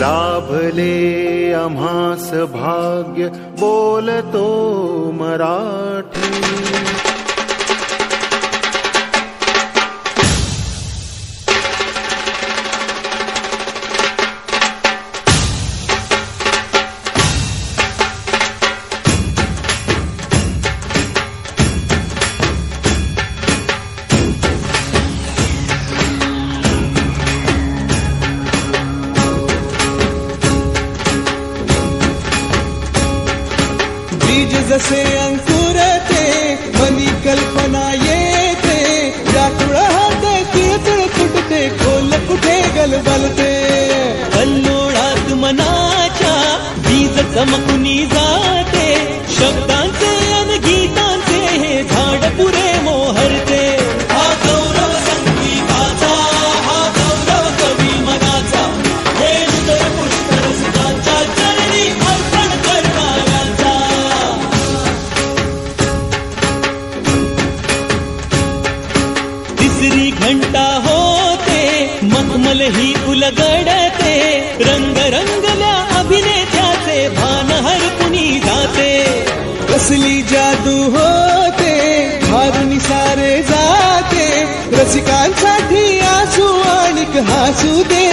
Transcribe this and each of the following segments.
लाभले आम्हास भाग्य बोलतो मराठी जसे अंकुरते मनी कल्पना येते. या होते किळतळ फुटते खोल कुठे गलबलते. घंटा होते मखमल ही उलगडते रंग रंगल्या अभिनेत्याचे भान हरपुनी जाते? कसली जादू होते हारून सारे जाते रसिकांसाठी आसू आणि हसू दे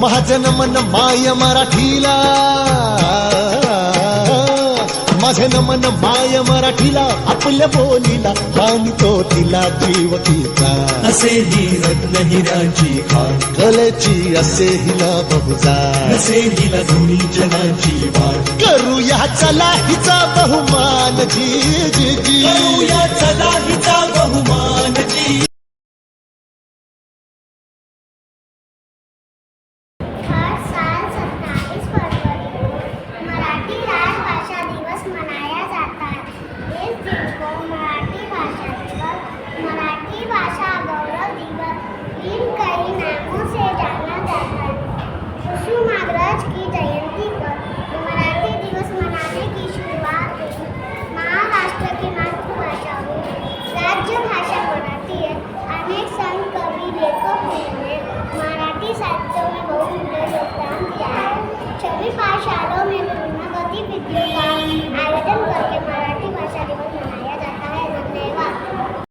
महाजन मन माय मराठीला. माझे नमन माय मराठीला आपल्या बोलीला आणि तो तिला जीव तिचा. असेही रत्न हिराची खाण कलेची असे हिला बहुजा. असे हिला धुनी जनाची वाट करूया चला हिचा बहुमान. जी जी जी. करूया चला हिचा बहुमान. Bye.